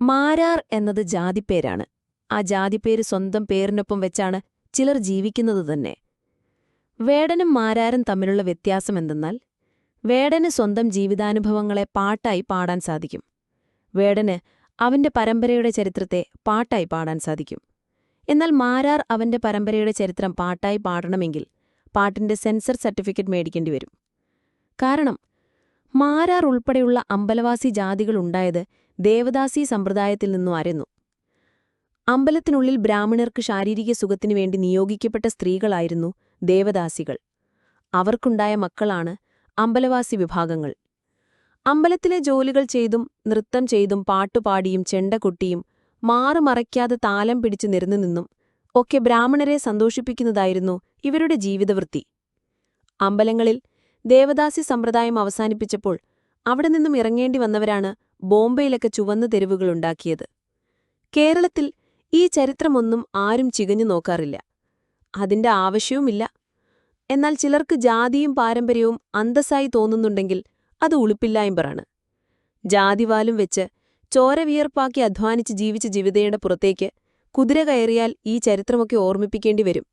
മാരാർ എന്നത് ജാതിപ്പേരാണ്. ആ ജാതിപ്പേര് സ്വന്തം പേരിനൊപ്പം വെച്ചാണ് ചിലർ ജീവിക്കുന്നത് തന്നെ. വേടനും മാരാരും തമ്മിലുള്ള വ്യത്യാസം എന്തെന്നാൽ വേടന് സ്വന്തം ജീവിതാനുഭവങ്ങളെ പാട്ടായി പാടാൻ സാധിക്കും. വേടന് അവന്റെ പരമ്പരയുടെ ചരിത്രത്തെ പാട്ടായി പാടാൻ സാധിക്കും. എന്നാൽ മാരാർ അവന്റെ പരമ്പരയുടെ ചരിത്രം പാട്ടായി പാടണമെങ്കിൽ പാട്ടിന്റെ സെൻസർ സർട്ടിഫിക്കറ്റ് മേടിക്കേണ്ടി വരും. കാരണം മാരാർ ഉൾപ്പെടെയുള്ള അമ്പലവാസി ജാതികളുണ്ടായത് ദേവദാസി സമ്പ്രദായത്തിൽ നിന്നു ആരെന്നു അമ്പലത്തിനുള്ളിൽ ബ്രാഹ്മണർക്ക് ശാരീരിക സുഖത്തിനു വേണ്ടി നിയോഗിക്കപ്പെട്ട സ്ത്രീകളായിരുന്നു ദേവദാസികൾ. അവർക്കുണ്ടായ മക്കളാണ് അമ്പലവാസി വിഭാഗങ്ങൾ. അമ്പലത്തിലെ ജോലികൾ ചെയ്തും നൃത്തം ചെയ്തും പാട്ടുപാടിയും ചെണ്ടകൊട്ടിയും മാറുമറയ്ക്കാതെ താലം പിടിച്ചു നിരന്നു നിന്നും ഒക്കെ ബ്രാഹ്മണരെ സന്തോഷിപ്പിക്കുന്നതായിരുന്നു ഇവരുടെ ജീവിതവൃത്തി. അമ്പലങ്ങളിൽ ദേവദാസി സമ്പ്രദായം അവസാനിപ്പിച്ചപ്പോൾ അവിടെ നിന്നും ഇറങ്ങേണ്ടി വന്നവരാണ് ബോംബെയിലൊക്കെ ചുവന്ന തെരുവുകളുണ്ടാക്കിയത് കേരളത്തിൽ ഈ ചരിത്രമൊന്നും ആരും ചികഞ്ഞു നോക്കാറില്ല. അതിന്റെ ആവശ്യവുമില്ല. എന്നാൽ ചിലർക്ക് ജാതിയും പാരമ്പര്യവും അന്തസ്സായി തോന്നുന്നുണ്ടെങ്കിൽ അത് ഉളുപ്പില്ലായ്മറാണ്. ജാതിവാലും വെച്ച് ചോരവിയർപ്പാക്കി അധ്വാനിച്ച് ജീവിച്ച ജീവിതയുടെ പുറത്തേക്ക് കുതിര കയറിയാൽ ഈ ചരിത്രമൊക്കെ ഓർമ്മിപ്പിക്കേണ്ടി വരും.